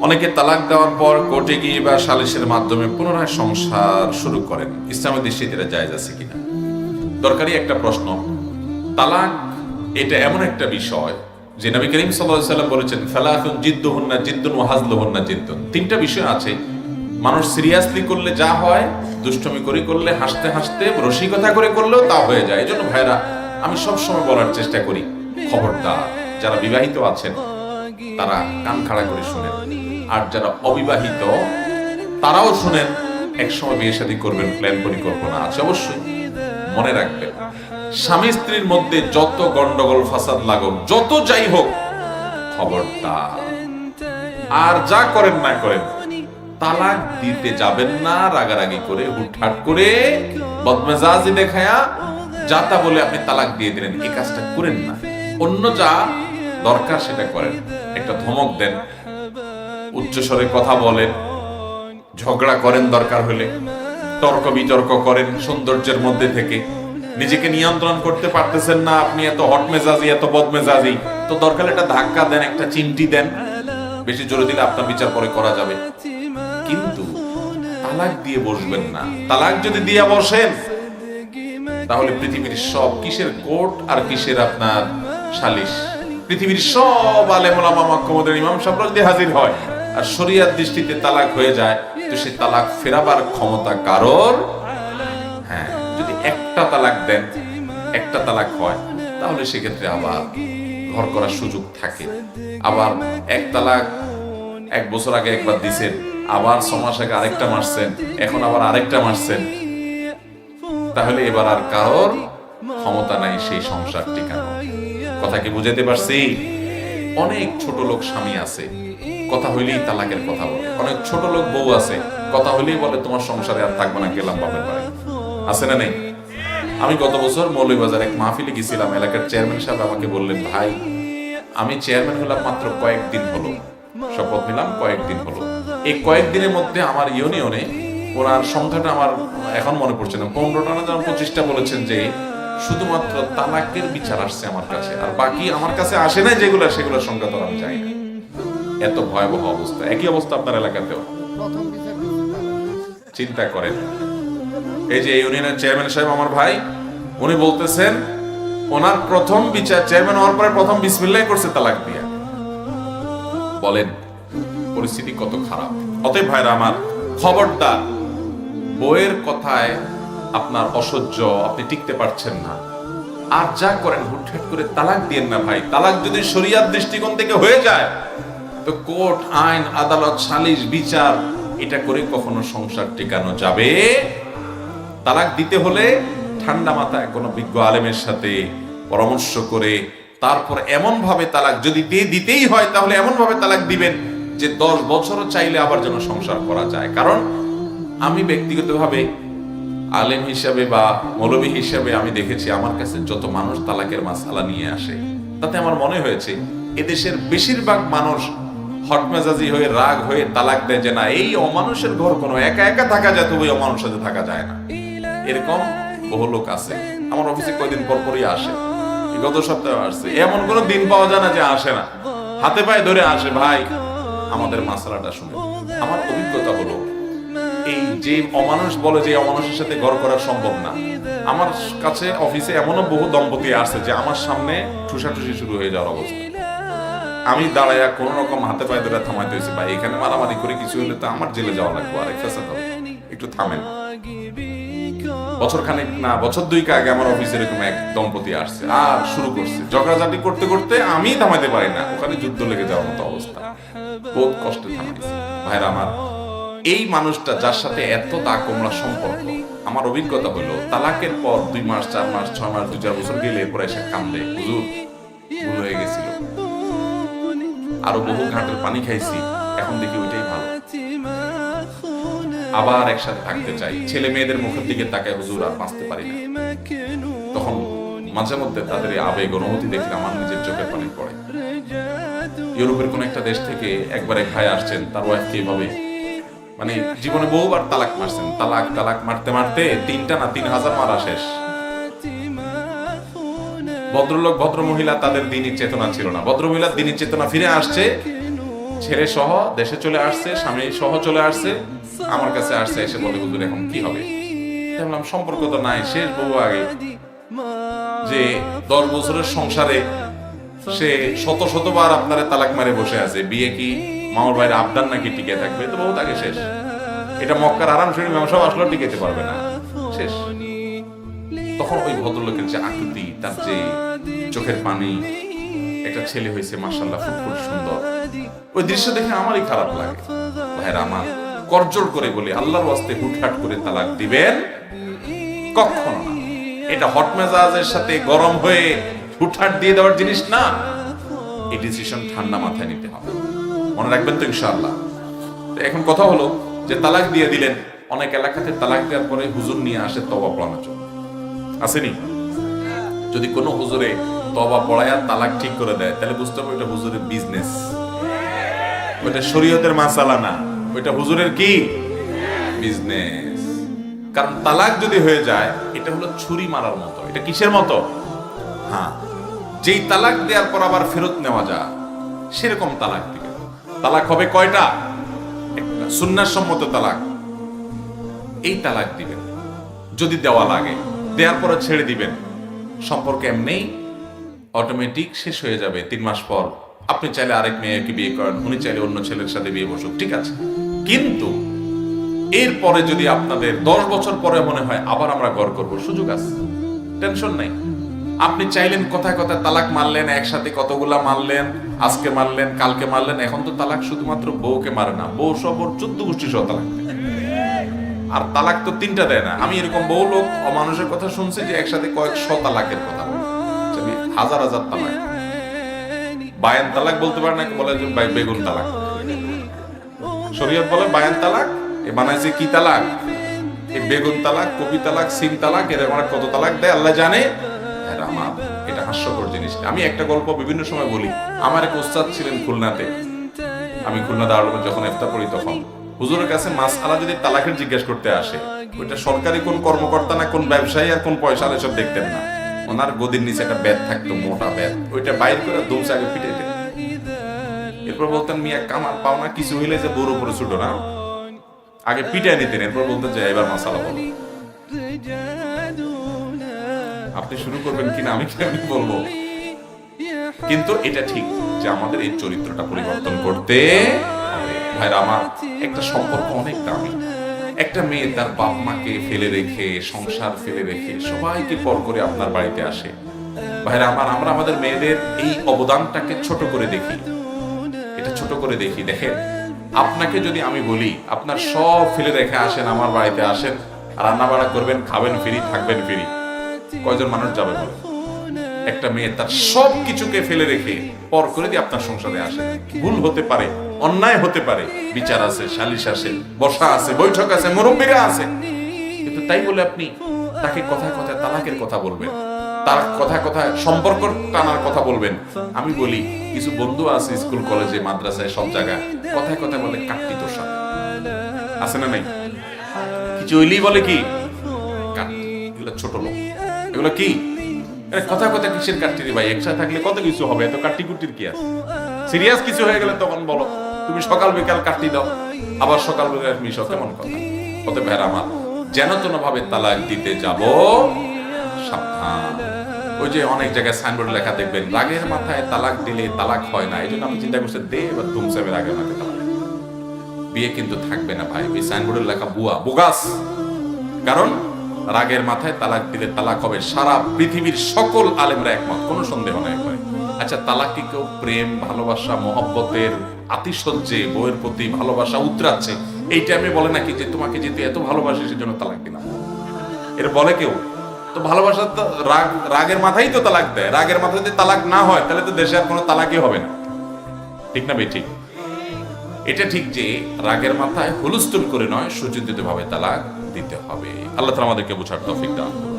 অনেকে তালাক দেওয়ার পর কোর্টে গিয়ে বা সালিশের মাধ্যমে পুনরায় সংসার শুরু করেন। ইসলামের দৃষ্টিতে এটা জায়েজ আছে কিনা? দরকারি একটা প্রশ্ন। তালাক এটা এমন একটা বিষয় যে নবী করিম সাল্লাম বলেছেন ফালাহুন জিদ্দুহুন্না জিদ্দুন ওয়া হাজলুহুন্না জিদ্দুন। তিনটা বিষয় আছে। মানুষ সিরিয়াসলি করলে যা হয়, দুষ্টমি করে করলে, হাসতে হাসতে, রসিকতা করে করলেও তা হয়ে যায়। এজন্য ভাইরা, আমি সব সময় বলার চেষ্টা করি, খবরদার। যারা বিবাহিত আছেন, তারা কান খাড়া করে শুনেন। আর যারা অবিবাহিত, তারাও শুনেন, একসময় বিয়ে শাদী করবেন, প্ল্যান পরিকল্পনা আছে অবশ্যই। মনে রাখবেন, স্বামী স্ত্রীর মধ্যে যত গন্ডগোল, ফাসাদ লাগুক যত যাই হোক, খবরদার। আর যা করেন না করেন, তালাক দিতে যাবেন না, রাগারাগি করে, হুটহাট করে বদমেজাজি দেখায়া, যা তা বলে আপনি তালাক দিয়ে দিলেন, এই কাজটা করেন না। অন্য যা দরকার সেটা করেন। একটা ধমক দেন উচ্চস্বরে কথা বলেন। ঝগড়া করেন দরকার হলে। তর্ক বিতর্ক করেন সৌন্দর্যের মধ্যে থেকে। নিজেকে নিয়ন্ত্রণ করতে পারতেছেন না আপনি এত হট মেজাজি, এত বদ মেজাজি। তো দরকার একটা ধাক্কা দেন, একটা চিমটি দেন। বেশি জোরে দিলে আপনার বিচার পরে করা যাবে। কিন্তু তালাক দিয়ে বসবেন না। তালাক যদি দিয়ে বসেন, তাহলে পৃথিবীর সব কিসের কোর্ট আর কিসের আপনার সালিশ? পৃথিবীর সব আলেমুলামা মক্কমদের ইমাম সাহেবরা যদি হাজির হয় আর শরিয়ার দৃষ্টিতে তালাক হয়ে যায়, তো সে তালাক ফেরাবার ক্ষমতা কারোর? হ্যাঁ যদি একটা তালাক দেন, একটা তালাক হয়, তাহলে সেক্ষেত্রে আবার ঘর করার সুযোগ থাকে। আবার এক তালাক এক বছর আগে একবার দিছেন, আবার ছ মাস আগে আরেকটা মারছেন, এখন আবার আরেকটা মারছেন। তাহলে এবার আর কারোর ক্ষমতা নাই সেই সংসার টিকানো। কথা কি বুঝাতে পারছি? অনেক ছোট লোক স্বামী আছে কথা হইলেই তালাকের কথা বলে। অনেক ছোট লোক বউ আছে, কথা হইলেই বলে, তোমার সংসারে আর থাকবে না, গেলাম বাপের বাড়ি। আছে না নেই? আমি গত বছর মৌলভীবাজার এক মাহফিলে গেছিলাম, এলাকার চেয়ারম্যান সাহেব আমাকে বললেন, ভাই, আমি চেয়ারম্যান হলাম মাত্র কয়েকদিন হলো। শপথ নিলাম, কয়েকদিন হলো। এই কয়েকদিনের মধ্যে আমার ইউনিয়নে ওনার সংখ্যাটা আমার এখন মনে পড়ছে না। পনেরোটা না যেন পঁচিশটা বলেছেন যে শুধুমাত্র তালাকের বিচার আসছে আমার কাছে। আর বাকি আমার কাছে আসে না যেগুলো, সেগুলোর সংখ্যা তো আমি জানি না। এত ভয়াবহ অবস্থা। একই অবস্থা আপনার এলাকাতেও। চিন্তা করেন। এই যে ইউনিয়নের চেয়ারম্যান সাহেব আমার ভাই, উনি বলতেছেন, ওনার প্রথম বিচার চেয়ারম্যান হওয়ার পরে প্রথম বিসমিল্লাই করছে তালাক দিয়া। বলেন, পরিস্থিতি কত খারাপ। অতএব ভাইরা আমার, খবরদার, বইয়ের কথায় আপনার অসহ্য, আপনি টিকতে পারছেন না। আর যা করেন, হুটহাট করে তালাক দিয়েন না ভাই। তালাক যদি শরিয়ার দৃষ্টিকোণ থেকে হয়ে যায় তো কোর্ট, আইন, আদালত, সালিশ, বিচার, এটা করে কখনো সংসার টেকানো যাবে? তালাক দিতে হলে ঠান্ডা মাথায় কোনো বিজ্ঞ আলেমের সাথে পরামর্শ করে তারপর এমন ভাবে তালাক যদি দিতেই হয়, তাহলে এমন ভাবে তালাক দিবেন যে দশ বছরও চাইলে আবার যেন সংসার করা যায়। কারণ আমি ব্যক্তিগতভাবে আলেম হিসাবে বা মৌলবী হিসাবে আমি দেখেছি, আমার কাছে যত মানুষ তালাকের মাসালা নিয়ে আসে, তাতে আমার মনে হয়েছে এদেশের বেশিরভাগ মানুষ হটমেজাজি হয়ে, রাগ হয়ে তালাক দেয় যে না, এই অমানুষের ঘর কোনো, একা একা থাকা যায়, তবে অমানুষের সাথে থাকা যায় না। এরকম বহু লোক আছে। আমার অফিসে কয়দিন পর পরই আসে। গত সপ্তাহে আসছে। এমন কোনো দিন পাওয়া যায় না যে আসে না। হাতে পায়ে ধরে আসে, ভাই, আমাদের মাসালাটা শুনে আমার অভিজ্ঞতা হলো, এই যে অমানুষ বলে যে অমানুষের সাথে ঘর করা সম্ভব না। আমার কাছে অফিসে এমনও বহু দম্পতি আসছে যে আমার সামনে ঠুসাঠুসি শুরু হয়ে যাওয়ার অবস্থা। আমি দাঁড়াইয়া কোন রকম হাতে পায়ে ধরে থামাইতে হয়েছে ভাই, এখানে মারামারি করে কিছু হলে তো আমার জেলে যাওয়া লাগবে আর একটা থামেন। বছর খানেক না, বছর দুইকে আগে আমার অফিসে এরকম এক দম্পতি আসছে, আর শুরু করছে। ঝগড়াঝাটি করতে করতে আমি থামাইতে পারি না, ওখানে যুদ্ধ লেগে যাওয়ার মতো অবস্থা। বহুত কষ্টে থামাইছে। ভাইরা আমার, এই মানুষটা যার সাথে এত দা কোমড়া সম্পর্ক, আমার অভিজ্ঞতা হলো, তালাকের পর দুই মাস, চার মাস, ছয় মাস দু চার বছর গেলে এরপর এসে কান্দে হুজুর আরও বহু ঘাটের পানি খাইছি, এখন দেখি ওইটাই ভালো। আবার একসাথে থাকতে চাই। ছেলে মেয়েদের মুখের দিকে তাকায় হুজুর আর বাঁচতে পারি না। তখন মাঝে মধ্যে তাদের এই আবেগ, অনুভূতি দেখলে আমার নিজের চোখে পানি পড়ে। ইউরোপের কোন একটা দেশ থেকে একবার এক ভাই আসছেন, তার ওয়াইফকে এভাবে মানে জীবনে বহুবার তালাক মারছেন। তালাক তালাক মারতে মারতে তিনটা না তিন হাজার মারা শেষ। ভদ্রলোক ভদ্র মহিলা তাদের দিনই চেতনা ছিল না। ভদ্র মহিলার দিনই চেতনা ফিরে আসছে। ছেলে সহ দেশে চলে আসছে, স্বামী সহ চলে আসছে, আমার কাছে আসছে, এসে বলে, হুজুর, এখন কি হবে? বললাম, সম্পর্ক তো নাই, শেষ বউ আগে। যে দশ বছরের সংসারে সে শত শতবার আপনারে তালাক মারে বসে আছে। বিয়ে কি মামার বাইরে আবদার নাকি টিকে থাকবে? তো বহুত তাকে শেষ। এটা মক্কার আরাম শরীর ব্যবসা আসলেও টিকেতে পারবে না। শেষ। তখন ওই ভদ্রলোকের যে আকৃতি, তার যে চোখের পানি, একটা ছেলে হয়েছে মার্শাল্লাহ ফুটফুট সুন্দর। ওই দৃশ্য দেখে আমারই খারাপ লাগে। ভাইরা আমার করজোর করে বলি, আল্লাহর ওয়াস্তে হুটহাট করে তালাক দিবেন কখনো না। এটা হট মেজাজের সাথে গরম হয়ে হুটহাট দিয়ে দেওয়ার জিনিস না। এই ডিসিশন ঠান্ডা মাথায় নিতে হবে। মনে রাখবেন তো, ইনশাআল্লাহ। এখন কথা হলো যে, তালাক দিয়ে দিলেন। অনেক এলাকাতে তালাক দেওয়ার পরে হুজুর নিয়ে আসে তবা পড়ানোর জন্য। আসেনি? যদি কোনো হুজুরে তবা পড়ায়া তালাক ঠিক করে দেয়, তাহলে বুঝতে হবে ওটা হুজুরের বিজনেস ওইটা শরীয়তের মাসালা না, ওইটা হুজুরের কি? বিজনেস কারণ তালাক যদি হয়ে যায়, এটা হলো ছুরি মারার মতো। এটা কিসের মতো? হ্যাঁ যেই তালাক দেওয়ার পর আবার ফেরত নেওয়া যায়, সেরকম তালাক দিবে। তালাক হবে কয়টা? সুন্নার সম্মত তালাক। এই তালাক দিবেন, যদি দেওয়া লাগে। দেওয়ার পরে ছেড়ে দিবেন। সম্পর্ক এমনি অটোমেটিক শেষ হয়ে যাবে তিন মাস পর। আপনি চাইলে আরেক মেয়েকে বিয়ে করেন, উনি চাইলে অন্য ছেলের সাথে বিয়ে বসুক, ঠিক আছে? কিন্তু এরপরে যদি আপনাদের দশ বছর পরে মনে হয় আবার আমরা গড় করব, সুযোগ আছে টেনশন নাই। আপনি চাইলেন কথায় কথায় তালাক মারলেন, একসাথে কতগুলা মারলেন, আজকে মারলেন, কালকে মারলেন, এখন তো তালাক শুধুমাত্র বউকে মারে না, বউ সব ওর চোদ্দ গোষ্ঠী সহ তালাক। আর তালাক তো তিনটা দেয় না। আমি এরকম বহু লোক অমানুষের কথা শুনছি যে একসাথে কয়েকশো তালাকের কথা। মানে হাজার হাজার তালাক। বায়ান তালাক বলতে পারে না বলে যে বেগুন তালাক। শরীয়ত বলে বায়ান তালাক এ বানাইছে কি তালাক? এই বেগুন তালাক কপি তালাক সিম তালাক এদের আমার কত তালাক দেয় আল্লাহ জানে? হ্যাঁ, আমার এটা হাস্যকর জিনিস। আমি একটা গল্প বিভিন্ন সময় বলি। আমার এক ওস্তাদ ছিলেন খুলনাতে। আমি খুলনা দাঁড়াল যখন ইফতার পড়ি তখন। হুজুরের কাছে মাস আলা যদি তালাকের জিজ্ঞেস করতে আসে, ওইটা সরকারি কোন কর্মকর্তা না, কোন ব্যবসায়ী আর কোন পয়সা এসব দেখতেন না। ওনার গদির নিচে একটা ব্যাগ থাকতো, মোটা ব্যাগ। ওইটা বাইর করে দুমসে আগে পিটাইতেন এরপর বলতেন, মিয়া কামার পাওনা কিছু হইলে যে বড় উপরে ছুটো না। আগে পিটাই নিতেন, এরপর বলতেন, যে, এবার মাসালা বলো। আপনি শুরু করবেন কিনা, আমি কেমনি বলব? কিন্তু এটা ঠিক যে আমাদের এই চরিত্রটা পরিবর্তন করতে। ভাইরা আমার একটা সম্পর্ক অনেক দামি। একটা মেয়ে তার বাপ মাকে ফেলে রেখে, সংসার ফেলে রেখে সবাইকে পর করে আপনার বাড়িতে আসে। ভাইরা আমার, আমরা আমাদের মেয়েদের এই অবদানটাকে ছোট করে দেখি। এটা ছোট করে দেখি। দেখেন, আপনাকে যদি আমি বলি, আপনার সব ফেলে রেখে আসেন, আমার বাড়িতে আসেন রান্না বাড়া করবেন, খাবেন ফ্রি, থাকবেন ফ্রি। কয়জন মানুষ যাবে বলে একটা মেয়ে তার সব কিছুকে ফেলে রেখে পর করে দিয়ে আপনার সংসারে আসে। ভুল হতে পারে, অন্যায় হতে পারে, বিচার আছে, সালিশ আছে, বসা আছে, বৈঠক আছে, মুরব্বীরা আছে। কিন্তু তাই বলে আপনি তাকে কথায় কথায় তালাকের কথা বলবেন, তার কথায় কথায় সম্পর্ক টানার কথা বলবেন। আমি বলি, কিছু বন্ধু আছে স্কুল, কলেজে, মাদ্রাসায়, সব জায়গায়, কথায় কথায় বলে কাটতি তোর সাথে আছে না নাই? কিছু হইলেই বলে কি? এগুলো ছোট লোক। এগুলো কি? কথা কথা কিসের ভাই? একসাথে থাকলে কত কিছু হবে? এত কি আছে? সিরিয়াস কিছু হয়ে গেলে তখন বলো। তুমি সকাল বিকাল দাও। আবার সকাল বিকাল মিশো, কেমন কথা? কত ভেড়া যেন ভাবে তালাক দিতে যাব, সাবধান। ওই যে অনেক জায়গায় সাইনবোর্ড লেখা দেখবেন, রাগের মাথায় তালাক দিলে তালাক হয় না। এই জন্য আমি চিন্তা করছি, দে, এবার তুম সাহেবের রাগের মাথায় বিয়ে কিন্তু থাকবে না ভাই। ওই সাইনবোর্ডের লেখা বুয়া, বুগাস। কারণ রাগের মাথায় তালাক দিলে তালাক হবে। সারা পৃথিবীর সকল আলেমরা একমত, কোনো সন্দেহ নাই ভাই। আচ্ছা তালাক কি কেউ প্রেম, ভালোবাসা, মহব্বতের আতিশয্যে, বইয়ের প্রতি ভালোবাসা উতরাচ্ছে? এই টাইমে বলে নাকি যে তোমাকে যেতে এত ভালোবাসি, সেজন্য তালাক দিলাম। এর বলে কেউ? তো ভালোবাসা তো রাগ, রাগের মাথায় তো তালাক দেয়। রাগের মাথায় যদি তালাক না হয়, তাহলে তো দেশে আর কোনো তালাকই হবে না। ঠিক না ভাই? ঠিক। এটা ঠিক যে রাগের মাথায় হুলস্থুল করে নয় সুচিন্তিত ভাবে তালাক। দিতে হবে আল্লাহ তালা আমাদেরকে বোঝার তফিক দান করুন।